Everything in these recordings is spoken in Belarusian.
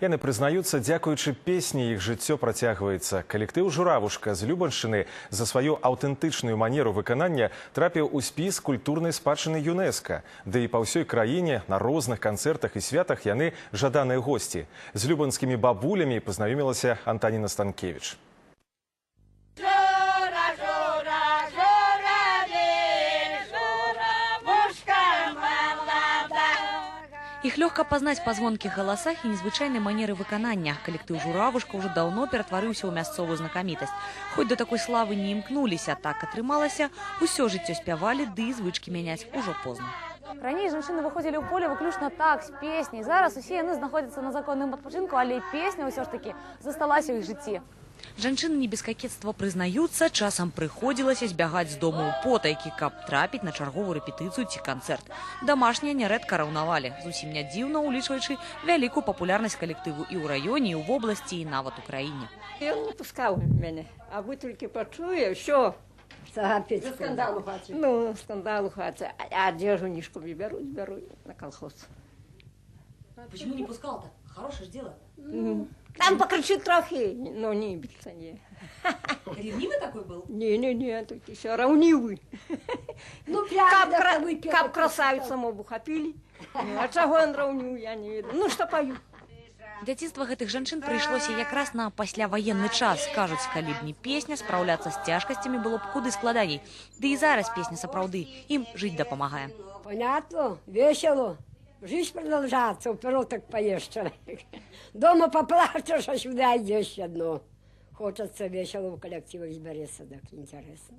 Яны прызнаюцца, дзякуючы песні іх жыццё працягваецца. Калектыў журавушка з любаншчыны за сваю аўтэнтычную манеру выканання трапіў у спіс культурнай спадчыны ЮНЕСКА. Ды і па ўсёй краіне на розных канцэртах і святах яны жаданыя госці. З любанскімі бабулямі пазнаёмілася Антаніна Станкевич. Их легко познать па звонкіх галасах і незвычайнай манеры выканання. Калектыў журавушка ўжо даўно ператварыўся ў мясцовую знакамітасць. Хоць да такой славы не імкнуліся, так атрымалася, усё жыццё спявалі, ды і звычкі мяняць ужо позна. Раней жанчыны выходзілі ў поле выключна так з песняй. Зараз усе яны знаходзяцца на законным адпачынку, але песня ўсё ж такі засталася ў іх жыцці. Жанчыны не без какетства прызнаюцца, часам прыходзілася збягаць з дому ў потайкі, каб трапіць на чарговую рэпетыцыю ці канцэрт. Дамашнія нярэдка раўнавалі, зусім не дзіўна улічваючы вялікую папулярнасць калектыву і ў раёне, і ў вобласці, і нават у краіне. Ён не пускаў мяне, а вы толькі пачуе, що Загапець. скандал у хаце. Ну, скандал у хаце. А, адзежу ніжку не бяруць, бяруць на колхоз. Почему не пускал-то? Хорошее ж дело. Там пакрычы трохи, ну не біцца не. Ревнивый такой был? Не, не, не, толькі все раўнівы. Ну, Каб, правда, кра... красавіца мову хапілі. Ну, а чаго ён раўнівы, я не ведаю. Ну, што паю? Дзяцінства гэтых жанчын прыйшлося якраз на пасляваенны час. Кажуць, калі б не песня, спраўляцца з цяжкасцямі было б куды складаней. Ды і зараз песня сапраўды ім жыць дапамагае. Понятно, весело. Жизнь продолжается, вперед так поешь человек. Дома поплачешь, а сюда есть одно. Хочется весело в коллективах збереться, так интересно.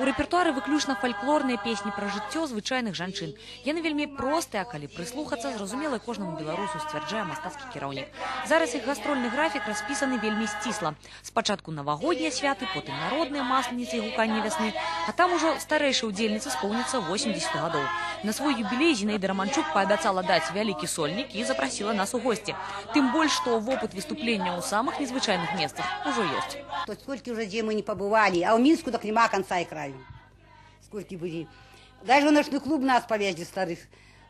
У рэпертуары выключна фальклорныя песні пра жыццё звычайных жанчын. Яны вельмі простыя, калі прыслухацца, зразумела кожнаму беларусу сцвярджае мастацкі кіраўнік. Зараз іх гастрольны графік распісаны вельмі сцісла. Спачатку навагоднія святы, потым народныя масленіцы і гуканне вясны, а там ужо старэйшай удзельніцы споўніцца 80 гадоў. На свой юбілей Зінаіда Раманчук паабяцала даць вялікі сольнік і запрасіла нас у госці. Тым больш, што вопыт выступлення ў самых незвычайных месцах ужо ёсць. То сколько уже где мы не побывали, а у Минску так нема конца и краю. Сколько были. Даже в ночной клуб нас повезли старых.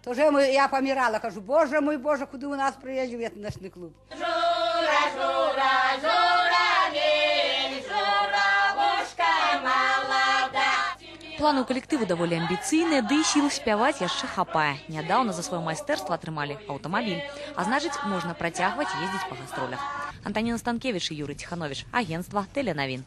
Тоже мы, я помирала, кажу, боже мой, боже, куда у нас приезжал в этот ночной клуб. Жура, Жура, журавель, журавушка молода. Планы ў калектыву даволі амбіцыйныя, ды і сіл спяваць яшчэ хапае. Нядаўна за сваё майстэрства атрымалі аўтамабіль, а значыць, можна працягваць ездзіць па гастролях. Антаніна Станкевіч і Юрый Ціхановіч, агенцтва Тэленавін.